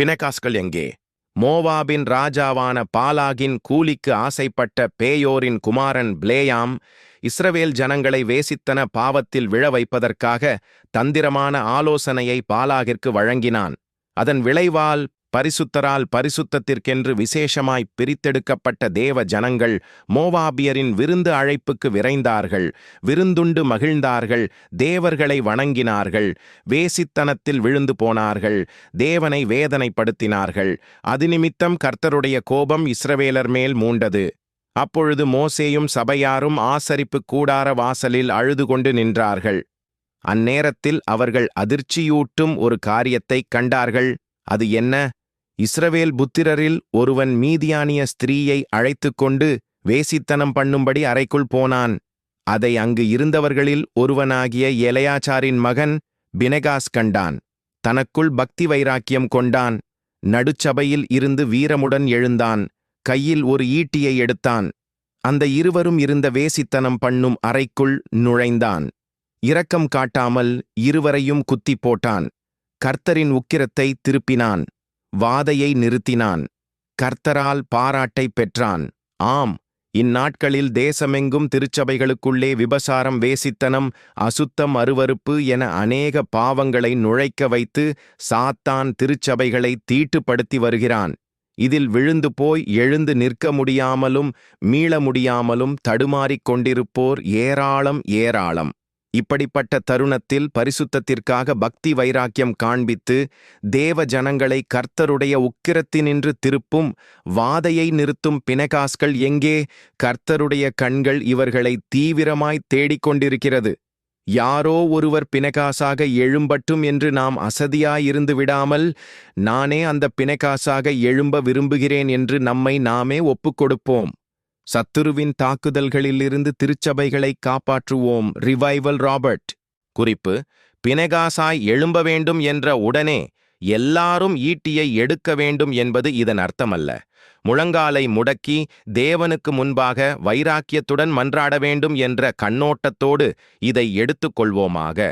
பினகாஸ்கள் எங்கே? மோவாபின் ராஜாவான பாலாகின் கூலிக்கு ஆசைப்பட்ட பேயோரின் குமாரன் பிளேயாம் இஸ்ரவேல் ஜனங்களை வேசித்தன பாவத்தில் விழ வைப்பதற்காக தந்திரமான ஆலோசனையை பாலாகிற்கு வழங்கினான். அதன் விளைவால் பரிசுத்தரால் பரிசுத்தத்திற்கென்று விசேஷமாய் பிரித்தெடுக்கப்பட்ட தேவ ஜனங்கள் மோவாபியரின் விருந்து அழைப்புக்கு விரைந்தார்கள். விருந்துண்டு மகிழ்ந்தார்கள். தேவர்களை வணங்கினார்கள். வேசித்தனத்தில் விழுந்து போனார்கள். தேவனை வேதனைப்படுத்தினார்கள். அது நிமித்தம் கர்த்தருடைய கோபம் இஸ்ரவேலர் மேல் மூண்டது. அப்பொழுது மோசேயும் சபையாரும் ஆசரிப்பு கூடார வாசலில் அழுது கொண்டு நின்றார்கள். அந்நேரத்தில் அவர்கள் அதிர்ச்சியூட்டும் ஒரு காரியத்தைக் கண்டார்கள். அது என்ன? இஸ்ரவேல் புத்திரரில் ஒருவன் மீதியானிய ஸ்திரீயை அழைத்துக் கொண்டு வேசித்தனம் பண்ணும்படி அறைக்குள் போனான். அதை அங்கு இருந்தவர்களில் ஒருவனாகிய எலையாச்சாரின் மகன் பினெகாஸ் கண்டான். தனக்குள் பக்தி வைராக்கியம் கொண்டான். நடுச்சபையில் இருந்து வீரமுடன் எழுந்தான். கையில் ஒரு ஈட்டியை எடுத்தான். அந்த இருவரும் இருந்த வேசித்தனம் பண்ணும் அறைக்குள் நுழைந்தான். இரக்கம் காட்டாமல் இருவரையும் குத்திப் போட்டான். கர்த்தரின் உக்கிரத்தை திருப்பினான். வாதையை நிறுத்தினான். கர்த்தரால் பாராட்டை பெற்றான். ஆம் இந்நாட்களில் தேசமெங்கும் திருச்சபைகளுக்குள்ளே விபசாரம் வேசித்தனம் அசுத்தம் அருவருப்பு என அநேக பாவங்களை நுழைக்க வைத்து சாத்தான் திருச்சபைகளை தீட்டுப்படுத்தி வருகிறான். இதில் விழுந்து போய் எழுந்து நிற்க முடியாமலும் மீள முடியாமலும் தடுமாறிக் கொண்டிருப்போர் ஏராளம் ஏராளம். இப்படிப்பட்ட தருணத்தில் பரிசுத்தத்திற்காக பக்தி வைராக்கியம் காண்பித்து தேவ ஜனங்களை கர்த்தருடைய உக்கிரத்தினின்று திருப்பும் வாதையை நிறுத்தும் பினகாஸ்கள் எங்கே? கர்த்தருடைய கண்கள் இவர்களை தீவிரமாய் தேடிக்கொண்டிருக்கிறது. யாரோ ஒருவர் பினகாசாக எழும்பட்டும் என்று நாம் அசதியாயிருந்து விடாமல் நானே அந்த பினகாசாக எழும்ப விரும்புகிறேன் என்று நம்மை நாமே ஒப்புக்கொடுப்போம். சத்துருவின் தாக்குதல்களிலிருந்து திருச்சபைகளை காப்பாற்றுவோம் ரிவைவல் ராபர்ட் குறிப்பு பினகாசாய் எழும்ப வேண்டும் என்ற உடனே எல்லாரும் ஈட்டியை எடுக்க வேண்டும் என்பது இதன் அர்த்தமல்ல. முழங்காலை முடக்கி தேவனுக்கு முன்பாக வைராக்கியத்துடன் மன்றாட வேண்டும் என்ற கண்ணோட்டத்தோடு இதை எடுத்துக்கொள்வோமாக